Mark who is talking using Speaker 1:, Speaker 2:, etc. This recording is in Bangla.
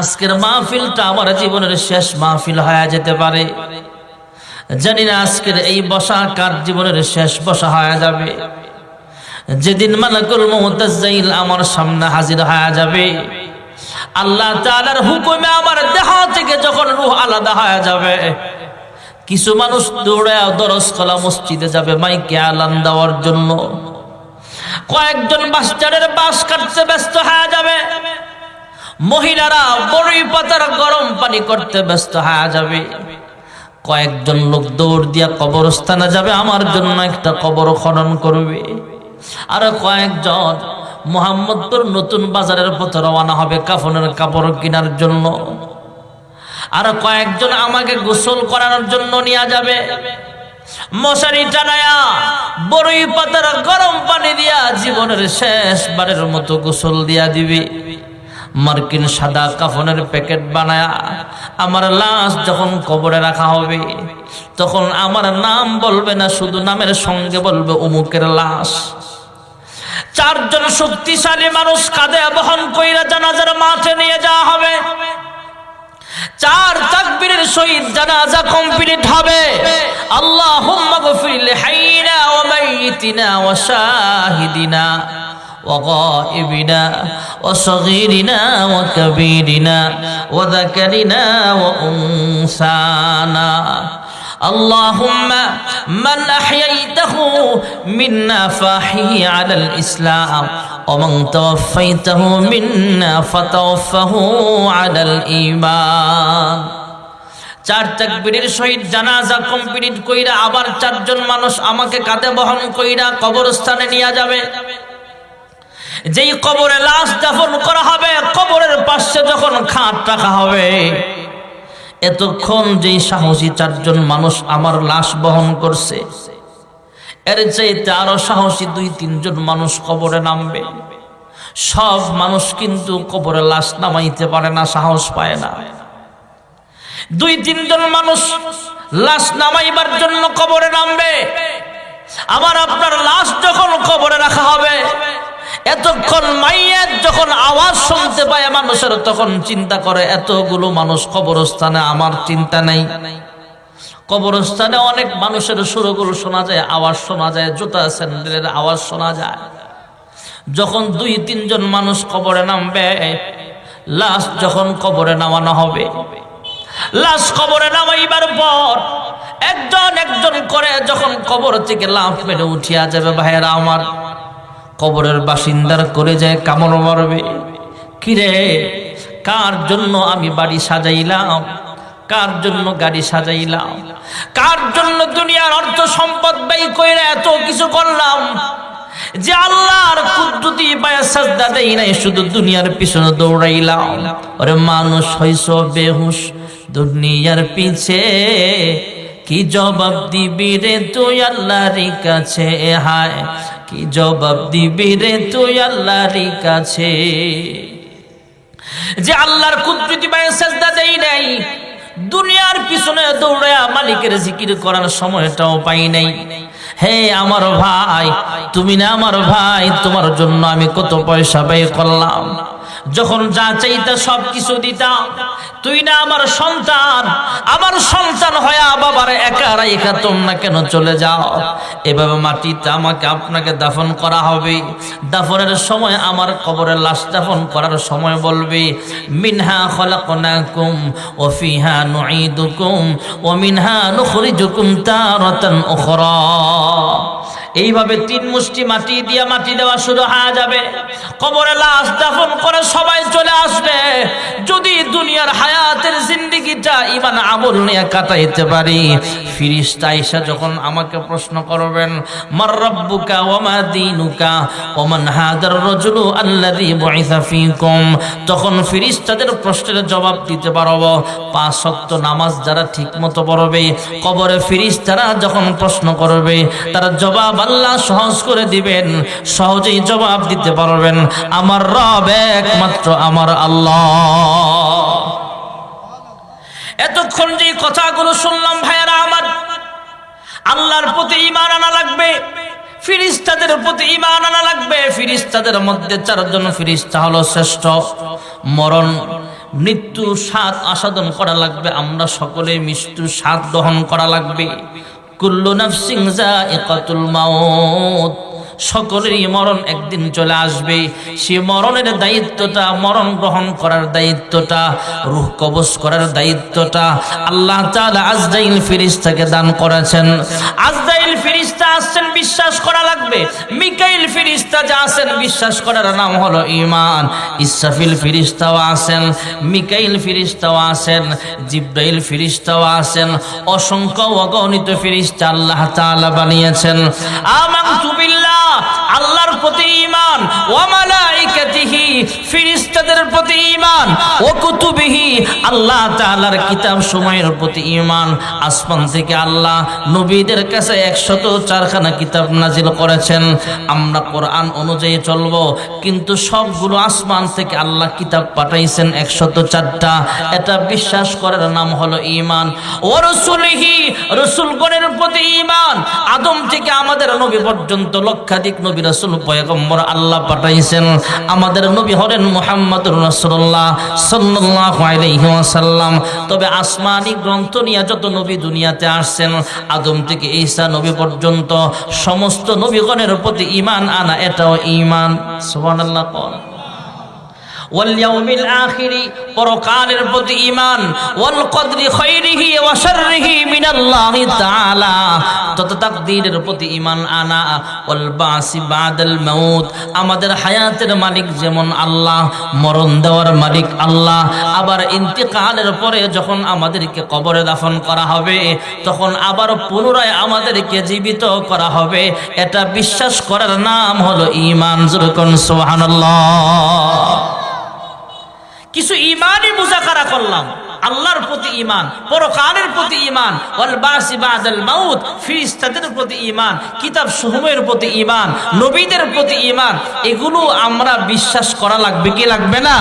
Speaker 1: আজকের মাহফিলটা আমার জীবনের শেষ মাহফিল হয়ে যেতে পারে। জানি না আজকের এই বসা কার জীবনের শেষ বসা হয়ে যাবে। যেদিন মালাকুল মুতাজ্জাইল আমার সামনে হাজির হয়ে যাবে, আল্লাহ তাআলার হুকুমে আমার দেহ থেকে যখন রূহ আলাদা হয়ে যাবে, কিছু মানুষ দৌড়ে দরস কলা মসজিদে যাবে মাইকে আলান দেওয়ার জন্য। কয়েকজন বাসচারের বাস কাটতে ব্যস্ত হয়ে মহিলারা বড়ই পাতার গরম পানি করতে ব্যস্ত হয়ে যাবে। কয়েকজন লোক দৌড় দিয়া কবরস্থানে যাবে, আমার জন্য একটা কবর খনন করবে। আর কয়েকজন মোহাম্মদপুর নতুন বাজারের পথে রওনা হবে কাফনের কাপড় কেনার জন্য। আর কয়েকজন আমাকে গোসল করানোর জন্য নিয়ে যাবে। মশারি টানায়া বড়ই পাতার গরম পানি দিয়া জীবনের শেষ বারের মতো গোসল দিয়া দিবে। মার্কিন সাদা কাফনের প্যাকেট বানায়া আমার লাশ যখন কবরে রাখা হবে, তখন আমার নাম বলবে না, শুধু নামের সঙ্গে বলবে অমুকের লাশ। চারজন শক্তিশালী মানুষ কাঁধে বহন কইরা জানাজার মাঠে নিয়ে যাওয়া হবে। চার তাকবীরের সহিত জানাজা কমপ্লিট হবে। আল্লাহুম্মা গফির লিহাইনা ওয়া মাইয়িতিনা ওয়া শাহিদিনা। وغائبنا وصغيرنا وكبيرنا وذكرنا وأنثانا اللهم من أحييته منا فاحيه على الإسلام ومن توفيته منا فتوفه على الإيمان চার তাকবীরের সহিত জানাজা কমপ্লিট কইরা আবার চারজন মানুষ আমাকে কাঁধে বহন কইরা কবরস্থানে নিয়ে যাবে যেই কবরে লাশ দাফন করা হবে, কবরের পাশে যখন খাট রাখা হবে, এতক্ষণ যেই সাহসী চারজন মানুষ আমার লাশ বহন করছে, এর চাইতে আরও সাহসী দুই তিনজন মানুষ কবরে নামবে। সব মানুষ কিন্তু কবরে লাশ নামাইতে পারে না, সাহস পায় না। দুই তিনজন মানুষ লাশ নামাইবার জন্য কবরে নামবে। আবার আপনার লাশ যখন কবরে রাখা হবে এতক্ষণ মাইয়ের যখন আওয়াজ শুনতে পায় মানুষের, তখন চিন্তা করে, এতগুলো মানুষ কবরস্থানে, আমার চিন্তা নেই। কবরস্থানে অনেক মানুষের সুরগুলো শোনা যায়, আওয়াজ শোনা যায়, জুতা স্যান্ডেলের আওয়াজ শোনা যায়। যখন দুই, তিনজন মানুষ কবরে নামবে, লাশ যখন কবরে নামানো হবে, লাশ কবরে নামাইবার পর একজন একজন করে যখন কবর থেকে লাফ মেরে উঠিয়া যাবে, ভাইয়েরা আমার কবরের বাসিন্দার করে যায় কামড় মারবে। কিরে কার জন্য আমি বাড়ি সাজাইলাম? কার জন্য গাড়ি সাজাইলাম? কার জন্য দুনিয়ার অর্থ সম্পদ ব্যয় করে এত কিছু করলাম? যে আল্লাহর কুদ্দুতি পায়ে সাজদা দেই নাই, শুধু দুনিয়ার পিছনে দৌড়াইলাম। ওরে মানুষ হইছ বেহুশ, দুনিয়ার পিছে কি জবাব দিবি রে তুই আল্লাহর কাছে? হায়, কি জবাব দিবি রে তুই আল্লাহর কাছে? যে আল্লাহর কুদরতি পায়ে সাজদা দেই নাই, দুনিয়ার পিছনে দৌড়ায়া মালিকের জিকির করার সময়টাও পাই নাই। হে আমার ভাই, তুমি না আমার ভাই, তোমার জন্য আমি কত পয়সা ব্যয় করলাম। যখন যা চাইতা সব কিছু দিতাম তুই না আমার সন্তান আমার সন্তান হয়া বাবার একা রাইখা তোমরা কেন চলে যাও? এভাবে মাটিতে আমাকে আপনাকে দাফন করা হবে। দাফনের সময় আমার কবরে লাশ দাফন করার সময় বলবে, মিনহা খলাকনাকুম ওয়া ফিহা নুঈদুকুম ওয়া মিনহা নুখরিজুকুম তারাতান উখরা। এইভাবে তিন মুষ্টি মাটি দিয়া মাটি দেওয়া শুরু হয়ে যাবে। কবরে লাশ দাফন করে সবাই চলে আসবে। যদি দুনিয়ার হায়াতের জিন্দিগিটা ইমান আমল নিয়ে কাটাইতে পারি, ফিরিস্তা ইসা যখন আমাকে প্রশ্ন করবেন, মার রব্বুকা ওয়া মা দীনুকা ওয়া মান হাদার রাজুলু আল্লাযী বুইসা ফীকুম? তখন ফিরিস্তাদের প্রশ্নের জবাব দিতে পারব। পাঁচ ওয়াক্ত নামাজ যারা ঠিকমতো পড়বে, কবরে ফিরিস্তারা যখন প্রশ্ন করবে, তারা জবাব আল্লাহ সহজ করে দিবেন, সহজেই জবাব দিতে পারবেন। আমার রব একমাত্র আমার আল্লাহ। এতক্ষণ যে কথাগুলো শুনলাম ভাইয়েরা আমার, আল্লাহর প্রতি ইমান আনা লাগবে, ফিরিস্তাদের প্রতি ইমান আনা লাগবে। ফিরিস্তাদের মধ্যে চারজন ফিরিস্তা হলো শ্রেষ্ঠ। মরণ, মৃত্যু, স্বাদ আসাদন করা লাগবে। আমরা সকলে মৃত্যু স্বাদ গ্রহণ করা লাগবে। কুল্লু নাফসিং যায়িকাতুল মাউত সকলেরই মরণ একদিন চলে আসবে। সে মরণের দায়িত্বটা, মরণ গ্রহণ করার দায়িত্বটা, রুহ কবজ করার দায়িত্বটা আল্লাহ তাআলা আজরাইল ফেরেশতাকে দান করেছেন। আজরাইল ফেরেশতা আসছেন, বিশ্বাস করা লাগবে। মিকাইল ফেরেশতা যা আছেন, বিশ্বাস করার নাম হলো ঈমান। ইসরাফিল ফেরেশতাও আছেন, মিকাইল ফেরেশতাও আছেন, জিব্রাইল ফেরেশতাও আছেন, অসংখ্য অগণিত ফেরেশতা আল্লাহ তাআলা বানিয়েছেন। আমানতু বিল্লাহ 啊。ঈমান ওয়া মালাইকাতিহি ফেরেশতাদের প্রতি ঈমান, ও কুতুবিহি, আল্লাহ তাআলার কিতাব সময়ের প্রতি ঈমান। আসমান থেকে আল্লাহ নবীদের কাছে 104 খানা কিতাব করেছেন। আমরা কোরআন অনুযায়ী চলব, কিন্তু সবগুলো আসমান থেকে আল্লাহ কিতাব পাঠাইছেন 104টা এটা বিশ্বাস করার নাম হলো ঈমান। ও রাসূলিহি, রাসূলগণের প্রতি ঈমান। আদম থেকে আমাদের নবী পর্যন্ত লক্ষাধিক নবী, রাসূল, পয়গম্বর, আল্লাহ পাঠাইছেন। আমাদের নবী হলেন মোহাম্মদুর রসুল্লাহ সাল্লাহ আলহিহাসাল্লাম তবে আসমানি গ্রন্থ নিয়ে যত নবী দুনিয়াতে আসছেন, আদম থেকে ঈসা নবী পর্যন্ত সমস্ত নবীগণের প্রতি ইমান আনা এটাও ইমান সোহান আল্লাহ ওয়াল পরকালের প্রতি ঈমান। ওয়াল কদরি ওয়া শাররিহি মিনাল্লাহি তাআলা। প্রতি আমাদের হায়াতের মালিক যেমন আল্লাহ, মরণ দেওয়ার মালিক আল্লাহ। আবার ইন্তিকালের পরে যখন আমাদেরকে কবরে দাফন করা হবে, তখন আবার পুনরায় আমাদেরকে জীবিত করা হবে। এটা বিশ্বাস করার নাম হলো ইমান সুবহানাল্লাহ। কিছু ইমানই মুজাকারা করলাম। আল্লাহর প্রতি ইমান পরকালের প্রতি ইমান মাউত, ফিরিস্তাদের প্রতি ইমান কিতাব সমূহের প্রতি ইমান নবীদের প্রতি ইমান এগুলো আমরা বিশ্বাস করা লাগবে, কি লাগবে না?